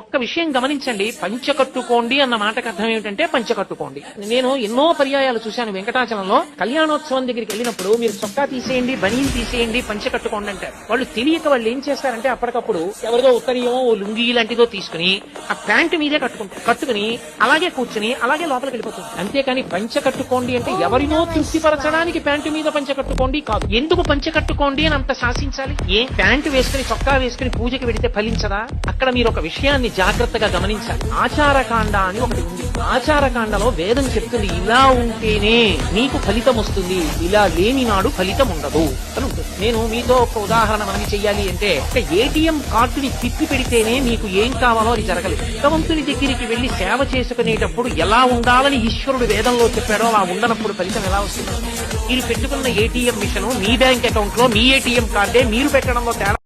ఒక్క విషయం గమనించండి పంచకట్టుకోండి అన్న మాటకు అర్థం ఏమిటంటే పంచకట్టుకోండి. నేను ఎన్నో పర్యాయాలు చూశాను వెంకటాచలంలో. కళ్యాణోత్సవం దగ్గరికి వెళ్ళినప్పుడు మీరు చొక్కా తీసేయండి బనీని తీసేయండి పంచకట్టుకోండి అంటారు. వాళ్ళు తెలియక వాళ్ళు ఏం చేస్తారంటే అప్పటికప్పుడు ఎవరిదో ఉత్తరీయమో ఓ లుంగి లాంటిదో తీసుకుని ఆ ప్యాంటు మీదే కట్టుకుంటారు కట్టుకుని అలాగే కూర్చుని అలాగే లోపలికి వెళ్ళిపోతుంది అంతేకాని పంచకట్టుకోండి అంటే ఎవరినో తృప్తిపరచడానికి ప్యాంటు మీద పంచకట్టుకోండి కాదు. ఎందుకు పంచకట్టుకోండి అని అంత శాసించాలి? ఏ ప్యాంటు వేసుకుని చొక్కా వేసుకుని పూజకి వెడితే ఫలించదా? అక్కడ మీరు ఒక విషయాన్ని జాగ్రత్తగా గమనించాలి. ఆచారకాండ అని ఒకటి ఉంది. ఆచారకాండలో వేదం చెప్తుంది ఇలా ఉంటేనే నీకు ఫలితం వస్తుంది. ఇలా లేని నాడు ఫలితం ఉండదు. అని ఉంటుంది. నేను మీతో ఒక ఉదాహరణ మనకి చెయ్యాలి అంటే ఒక ఏటీఎం కార్డుని తిప్పి పెడితేనే మీకు ఏం కావాలో అది జరగలేదు. భగవంతుని దగ్గరికి వెళ్ళి సేవ చేసుకునేటప్పుడు ఎలా ఉండాలని ఈశ్వరుడు వేదంలో చెప్పాడో అలా ఉండనప్పుడు ఫలితం ఎలా వస్తుంది? మీరు పెట్టుకున్న ఏటీఎం మిషన్ మీ బ్యాంక్ అకౌంట్లో మీ ఏటీఎం కార్డే మీరు పెట్టడంలో తేడా